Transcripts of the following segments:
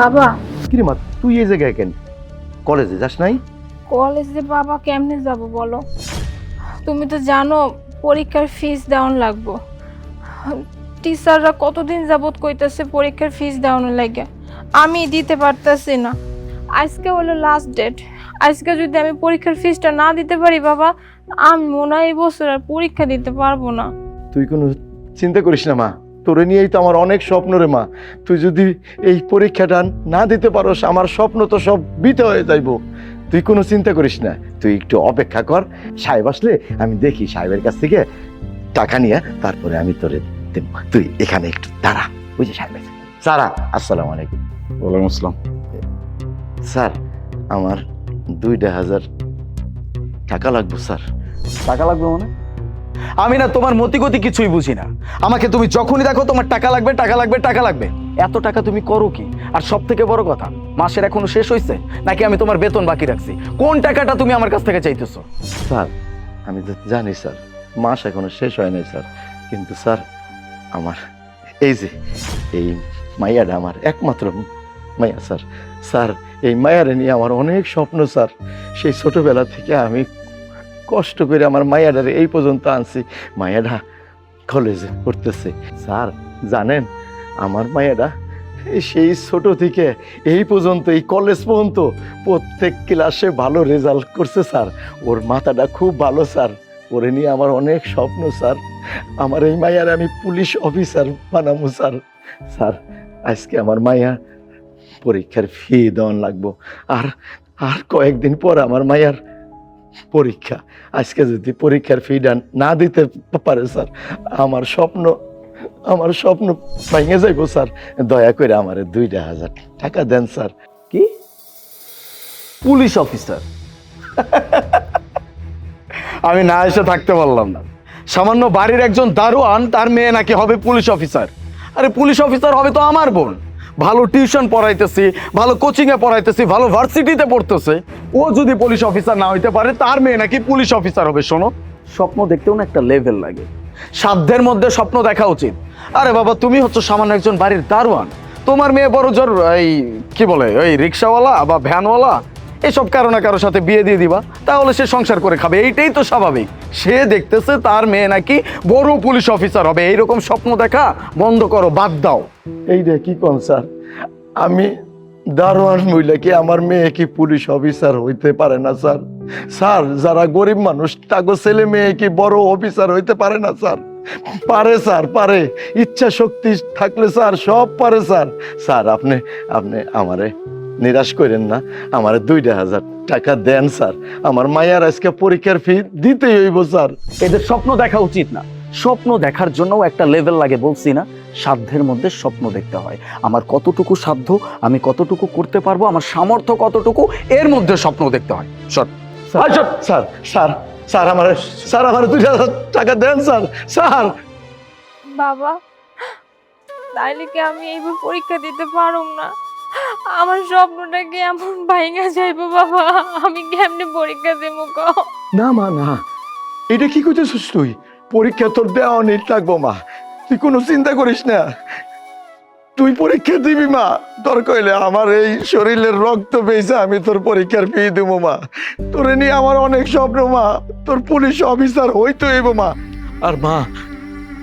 বাবা। কিরে মা তুই এই জায়গায় কেন? কলেজে যাস নাই? কলেজে বাবা কেমনে যাব বলো? তুমি তো জানো পরীক্ষার ফিস দেওয়ান লাগবো। টিচাররা কতদিন যাবত কইতাছে পরীক্ষার ফিস দেওয়ানোর লাগে? আমি দিতে পারতাছি না। আজকে হলো লাস্ট ডেট আজকে যদি আমি পরীক্ষার ফিসটা না দিতে পারি বাবা আমি মনে হয় এই বছর আর পরীক্ষা দিতে পারব না। তুই কোনো চিন্তা করিস না মা। তোরে নিয়েই তো আমার অনেক স্বপ্ন রে মা। তুই যদি এই পরীক্ষাটা না দিতে পারোস আমার স্বপ্ন তো সব বিতে হয়ে যাইব। তুই কোনো চিন্তা করিস না তুই একটু অপেক্ষা কর। সাহেব আসলে আমি দেখি সাহেবের কাছ থেকে টাকা নিয়ে তারপরে আমি তোরে দেব। তুই এখানে একটু দাঁড়া বুঝলি সাহেব। সারা আসসালামু আলাইকুম। ওয়ালাইকুম আসসালাম। স্যার আমার দুইটা হাজার টাকা লাগবে স্যার। টাকা লাগবে মানে? আমি না তোমার মতিগতি কিছুই বুঝি না। আমাকে তুমি যখনই দেখো তোমার টাকা লাগবে টাকা লাগবে টাকা লাগবে। এত টাকা তুমি করো কি? আর সব থেকে বড় কথা, মাসের এখনও শেষ হয়েছে নাকি আমি তোমার বেতন বাকি রাখছি? কোন টাকাটা তুমি আমার কাছ থেকে চাইতেছো? স্যার, আমি তো জানি, স্যার। মাস এখনও শেষ হয় নাই, স্যার। কিন্তু, স্যার, আমার এই যে, এই মাইয়াটা আমার একমাত্র মাইয়া, স্যার। স্যার, এই মায়ারে নিয়ে আমার অনেক স্বপ্ন, স্যার। সেই ছোটবেলা থেকে আমি কষ্ট করে আমার মায়াডারে এই পর্যন্ত আনছি। মায়াডা কলেজে পড়তেছে। স্যার, জানেন, আমার মায়াডা সেই ছোট থেকে এই পর্যন্ত, এই কলেজ পর্যন্ত প্রত্যেক ক্লাসে ভালো রেজাল্ট করছে, স্যার। ওর মাথাটা খুব ভালো, স্যার। ওরে নিয়ে আমার অনেক স্বপ্ন, স্যার। আমার এই মায়ার আমি পুলিশ অফিসার বানাবো, স্যার। স্যার, আজকে আমার মায়া পরীক্ষার ফি দেওয়ান লাগবো। আর আর কয়েকদিন পর আমার মায়ার পরীক্ষা। আজকে যদি পরীক্ষার ফিটা না দিতে পারে, স্যার, আমার স্বপ্ন আমার স্বপ্ন ভেঙে যাইব, স্যার, দয়া করে আমার দুইটা হাজার টাকা দেন, স্যার। কি? Police officer? আমি না এসে থাকতে পারলাম না। সামান্য বাড়ির একজন দারোয়ান, তার মেয়ে নাকি হবে পুলিশ অফিসার? আরে পুলিশ অফিসার হবে তো আমার বোন। ভালো টিউশন পড়াইতেছি, ভালো কোচিংয়ে পড়াইতেছি, ভালো ভার্সিটিতে পড়তেছে। ও যদি পুলিশ অফিসার না হইতে পারে, তার মেয়ে নাকি পুলিশ অফিসার হবে, শোনো। স্বপ্ন দেখতেও না একটা লেভেল লাগে। সাধ্যের মধ্যে স্বপ্ন দেখা উচিত। আরে বাবা, তুমি হচ্ছে সামান্য একজন বাড়ির দারোয়ান। তোমার মেয়ে বড় জোর, এই কি বলে ওই রিক্সাওয়ালা বা ভ্যানওয়ালা এসব কারও কারোর সাথে বিয়ে দিয়ে দিবা, তাহলে সে সংসার করে খাবে। এইটাই তো স্বাভাবিক। সে দেখতেছে তার মেয়ে নাকি বড় পুলিশ অফিসার হবে। এইরকম স্বপ্ন দেখা বন্ধ করো, বাদ দাও। এই এইটা কি কোন স্যার, আমি দারোয়ান মহিলা কি আমার মেয়ে কি পুলিশ অফিসার হইতে পারে না স্যার? স্যার, যারা গরিব মানুষ, তাগো ছেলে মেয়ে কি বড় অফিসার হইতে পারে না স্যার? পারে স্যার, পারে। ইচ্ছা শক্তি থাকলে স্যার, সব পারে স্যার। স্যার, আপনি আপনি আমারে নিরাশ করেন না। আমারে দুইটা হাজার টাকা দেন স্যার। আমার মায়ার আজকে পরীক্ষার ফি দিতেই হইব স্যার। এদের স্বপ্ন দেখা উচিত না। স্বপ্ন দেখার জন্যও একটা লেভেল লাগে বলছি না। সাধ্যের মধ্যে স্বপ্ন দেখতে হয়। আমার কতটুকু সাধ্য আমি কতটুকু করতে পারব আমার সামর্থ্য কতটুকু এর মধ্যে স্বপ্ন দেখতে হয়। সৎ স্যার স্যার স্যার স্যার আমার স্যার আমার দুই হাজার টাকা দেন স্যার। স্যার। বাবা তাইলে কি আমি এইবার পরীক্ষা দিতে পারুম না? আমার স্বপ্নটা কি এমন ভাইঙা যাইবো বাবা? আমি কেমনে পরীক্ষা দেবো না, মা, না। এটা কি করতেছিস তুই? পরীক্ষা তোর দেওয়া নেই, লাগবো, মা। তুই কোনো চিন্তা করিস না। তুই পরীক্ষা দিবি, মা। তোর কইলে আমার এই শরীরের রক্ত পেয়েছে আমি তোর পরীক্ষার ফি দেবো, মা। তোরে নিয়ে আমার অনেক স্বপ্ন, মা। তোর পুলিশ অফিসার হইতো এবো মা। আর, মা,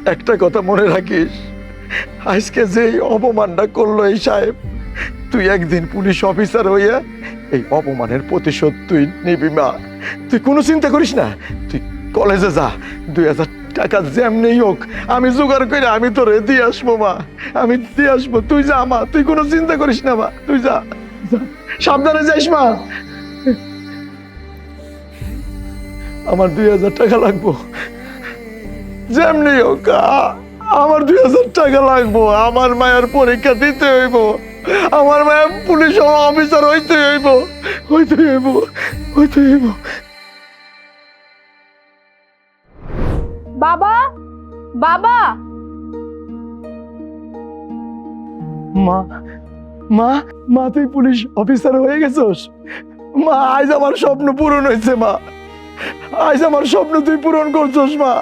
একটা কথা মনে রাখিস। আজকে যে এই অপমানটা করল এই সাহেব তুই একদিন পুলিশ অফিসার হইয়া এই অপমানের প্রতিশোধ তুই নিবি, মা। তুই কোনো চিন্তা করিস না। তুই কলেজে যা। দুই হাজার টাকা যেমনি হোক, আমি জোগাড় করে আমি তোরে দিয়ে আসব, মা। আমি দিয়ে আসব। তুই যা, মা। তুই কোনো চিন্তা করিস না, মা। তুই যা। সাবধানে যাইস, মা। আমার দুই হাজার টাকা লাগবো। যেমনি হোক আমার দুই হাজার টাকা লাগবো। আমার মায়ের পরীক্ষা দিতে হইব। আমার মায়ের পুলিশ অফিসার হইতে হইব হইতে হইব হইতে হইব। বাবা বাবা। মা মা মা তুই পুলিশ অফিসার হয়ে গেছস? মা আজ আমার স্বপ্ন পূরণ হয়েছে মা। আজ আমার স্বপ্ন তুই পূরণ করছস মা।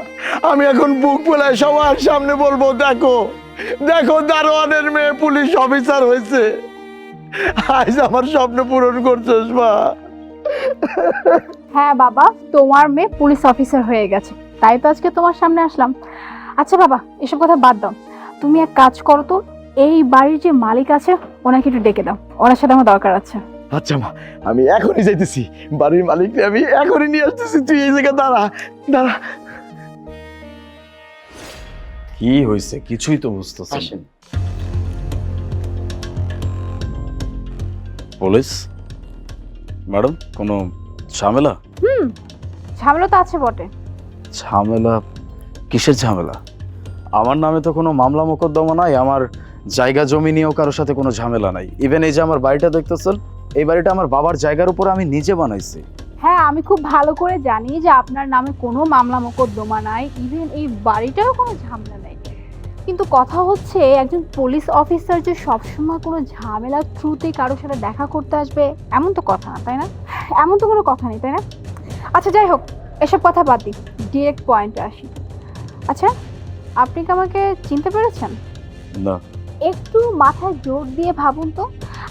আমি এখন বুক পেলায় সবার সামনে বলব দেখো। দেখো দারোয়ানের মেয়ে পুলিশ অফিসার হয়েছে। আজ আমার স্বপ্ন পূরণ করছিস মা হ্যাঁ বাবা তোমার মেয়ে পুলিশ অফিসার হয়ে গেছে। তাই তো আজকে তোমার সামনে আসলাম। আচ্ছা বাবা এসব কথা বাদ দাও। তুমি এক কাজ করো তো এই বাড়ির যে মালিক আছে ওনাকে একটু ডেকে দাও। ওনার সাথে আমার দরকার আছে। আচ্ছা মা আমি এখনই যাইতেছি। বাড়ির মালিককে আমি এখনই নিয়ে আসতেছি। তুই এই জায়গায় দাঁড়া দাঁড়া। কি হয়েছে কিছুই তো বুঝতেছি আসেন। পুলিশ? ম্যাডাম কোনো ঝামেলা? হুম ঝামেলা তো আছে বটে। ঝামেলা? কিসের ঝামেলা? আমার নামে তো কোনো মামলা মোকদ্দমা নাই আমার জায়গা জমি নিয়েও কারোর সাথে কোনো ঝামেলা নাই। ইভেন এই যে আমার বাড়িটা দেখতেছেন এই বাড়িটা আমার বাবার জায়গার উপর আমি নিজে বানাইছি। হ্যাঁ আমি খুব ভালো করে জানি যে আপনার নামে কোনো মামলা মোকদ্দমা নাই ইভেন এই বাড়িটাও কোনো ঝামেলা নাই। কিন্তু কথা হচ্ছে একজন পুলিশ অফিসার যে সবসময় কোনো ঝামেলার থ্রুতে কারোর সাথে দেখা করতে আসবে এমন তো কথা না তাই না? এমন তো কোনো কথা নেই তাই না? আচ্ছা যাই হোক এসব কথা বাদ দিই ডিরেক্ট পয়েন্টে আসি। আচ্ছা আপনি কি আমাকে চিনতে পেরেছেন? না। একটু মাথায় জোর দিয়ে ভাবুন তো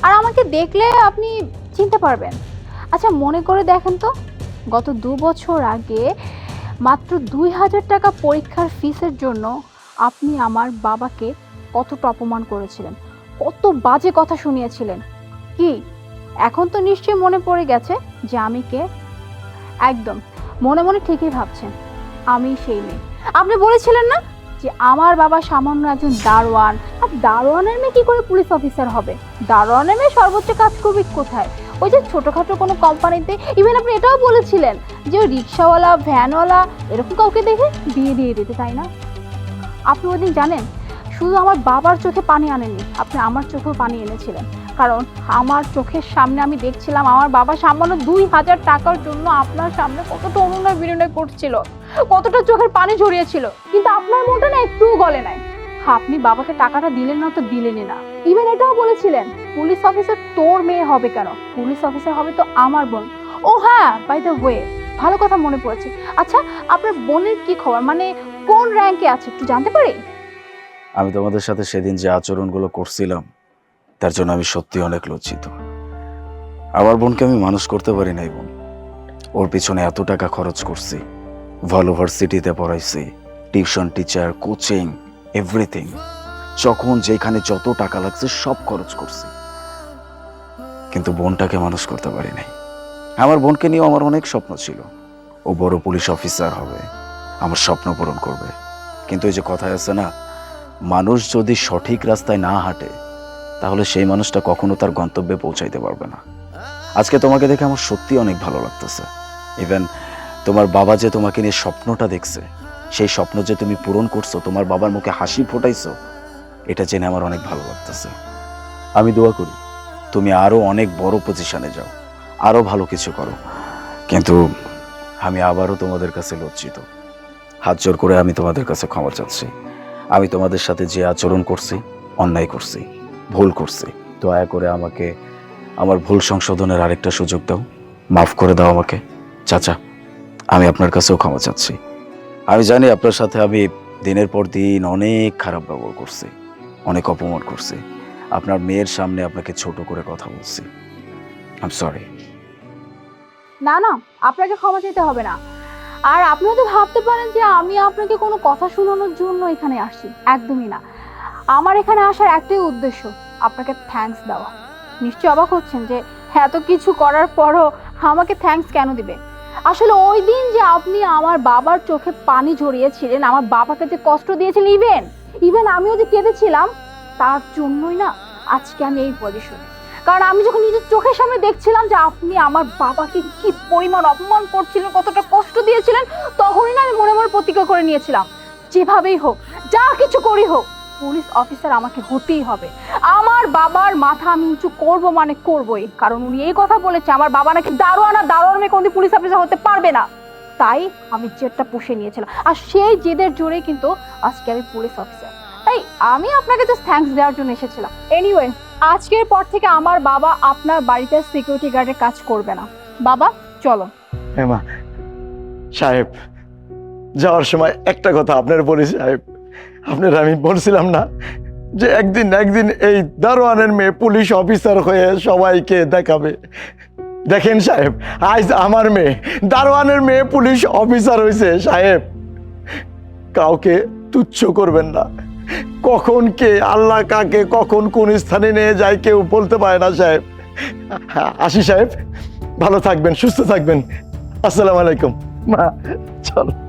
আর আমাকে দেখলে আপনি চিনতে পারবেন। আচ্ছা মনে করে দেখেন তো গত দু বছর আগে মাত্র দুই হাজার টাকা পরীক্ষার ফিসের জন্য আপনি আমার বাবাকে কতটা অপমান করেছিলেন। কত বাজে কথা শুনিয়েছিলেন। কি? এখন তো নিশ্চয়ই মনে পড়ে গেছে যে আমি কে? একদম, মনে মনে ঠিকই ভাবছেন, আমি সেই মেয়ে। আপনি বলেছিলেন না যে আমার বাবা সামান্য একজন দারোয়ান। আর দারোয়ানের মেয়ে কি করে পুলিশ অফিসার হবে? দারোয়ানের মেয়ে সর্বোচ্চ কাজ করবে কোথায়? ওই যে ছোটোখাটো কোনো কোম্পানিতে ইভেন আপনি এটাও বলেছিলেন যে রিক্সাওয়ালা, ভ্যানওয়ালা, এরকম কাউকে দেখে বিয়ে দিয়ে দিতে, তাই না? আপনি ওদিন জানেন, শুধু আমার বাবার চোখে পানি আনেনি আপনি আমার চোখেও পানি এনেছিলেন। কারণ আমার চোখের সামনে আমি দেখছিলাম, আমার বাবা সামান্য দুই হাজার টাকার জন্য আপনার সামনে কতটা অনুনয় বিনয় করছিল, কতটা চোখের পানি ঝরিয়েছিল। কিন্তু আপনার মনটা না একটুও গলে নাই। আপনি বাবাকে টাকাটা দিলেন না তো দিলেনই না। ইভেন এটাও বলেছিলেন, পুলিশ অফিসার তোর মেয়ে হবে কেন? পুলিশ অফিসার হবে তো আমার বোন। ও হ্যাঁ বাই দ্য ওয়ে ভালো কথা মনে পড়েছে। আচ্ছা আপনার বোনের কি খবর? মানে কোন র্যাঙ্কে আছে একটু জানতে পারি? আমি তোমাদের সাথে সেদিন যে আচরণগুলো করছিলাম, তার জন্য আমি সত্যি অনেক লজ্জিত। আমার বোনকে আমি মানুষ করতে পারি নাই, বোন। ওর পিছনে এত টাকা খরচ করছি, ভালো ভার্সিটিতে পড়াইছি, টিউশন টিচার, কোচিং এভরিথিং যখন যেখানে যত টাকা লাগছে সব খরচ করছি। কিন্তু বোনটাকে মানুষ করতে পারি নাই। আমার বোনকে নিয়েও আমার অনেক স্বপ্ন ছিল। ও বড় পুলিশ অফিসার হবে আমার স্বপ্ন পূরণ করবে। কিন্তু এই যে কথায় আছে না, মানুষ যদি সঠিক রাস্তায় না হাঁটে, তাহলে সেই মানুষটা কখনো তার গন্তব্যে পৌঁছাইতে পারবে না। আজকে তোমাকে দেখে আমার সত্যি অনেক ভালো লাগতেছে। ইভেন তোমার বাবা যে তোমাকে নিয়ে স্বপ্নটা দেখছে, সেই স্বপ্ন যে তুমি পূরণ করছ, তোমার বাবার মুখে হাসি ফোটাইছো, এটা জেনে আমার অনেক ভালো লাগতেছে। আমি দোয়া করি, তুমি আরও অনেক বড় পজিশনে যাও, আরও ভালো কিছু করো। কিন্তু আমি আবারও তোমাদের কাছে লজ্জিত। হাত জোর করে আমি তোমাদের কাছে ক্ষমা চাচ্ছি। আমি তোমাদের সাথে যে আচরণ করছি, অন্যায় করছি, ভুল করছি, দয়া করে আমাকে আমার ভুল সংশোধনের আরেকটা সুযোগ দাও। মাফ করে দাও আমাকে। চাচা, আমি আপনার কাছেও ক্ষমা চাচ্ছি। আমি জানি আপনার সাথে আমি দিনের পর দিন অনেক খারাপ ব্যবহার করছি, অনেক অপমান করছি। আপনার মেয়ের সামনে আপনাকে ছোট করে কথা বলছি। আম সরি না না, আপনাকে ক্ষমা চাইতে হবে না। আর আপনিও তো ভাবতে পারেন যে আমি আপনাকে কোনো কথা শোনানোর জন্য এখানে আসছি একদমই না। আমার এখানে আসার একটাই উদ্দেশ্য, আপনাকে থ্যাঙ্কস দেওয়া। নিশ্চয়ই অবাক হচ্ছেন যে এত কিছু করার পরও আমাকে থ্যাঙ্কস কেন দিবে? আসলে ওই দিন যে আপনি আমার বাবার চোখে পানি ঝরিয়েছিলেন, আমার বাবাকে যে কষ্ট দিয়েছিলেন ইভেন ইভেন আমিও যে কেঁদেছিলাম, তার জন্যই না আজকে আমি এই পজিশনে কারণ আমি যখন নিজের চোখের সামনে দেখছিলাম যে আপনি আমার বাবাকে কি পরিমাণ অপমান করছিলেন, কতটা কষ্ট দিয়েছিলেন, তখনই না আমি মনে মনে প্রতিজ্ঞা করে নিয়েছিলাম, যেভাবেই হোক, যা কিছু করি হোক, পুলিশ অফিসার আমাকে হতেই হবে। আমার বাবার মাথা আমি উঁচু করব মানে করবই, কারণ উনি এই কথা বলেছে, আমার বাবা নাকি দারোয়ানা দারোয়ান মেয়ে কোনদিন পুলিশ অফিসার হতে পারবে না। তাই আমি জেদটা পুষে নিয়েছিলাম, আর সেই জেদের জোরে কিন্তু আজকে আমি পুলিশ অফিসার। তাই আমি আপনাকে জাস্ট থ্যাঙ্কস দেওয়ার জন্য এসেছিলাম। এনিওয়ে আজকের পর থেকে আমার বাবা আপনার বাড়িতে সিকিউরিটি গার্ডের কাজ করবে না। বাবা, চলো। হেমা, সাহেব, যাওয়ার সময় একটা কথা আপনার বলি, সাহেব। আপনার আমি বলছিলাম না যে একদিন একদিন এই দারোয়ানের মেয়ে পুলিশ অফিসার হয়ে সবাইকে দেখাবে। দেখেন সাহেব, আজ আমার মেয়ে, দারোয়ানের মেয়ে পুলিশ অফিসার হয়েছে সাহেব। কাউকে তুচ্ছ করবেন না। কখন কে আল্লাহ কাকে কখন কোন স্থানে নিয়ে যায় কেউ বলতে পারে না, সাহেব। আসি, সাহেব। ভালো থাকবেন, সুস্থ থাকবেন। আসসালামু আলাইকুম। মা, চলো।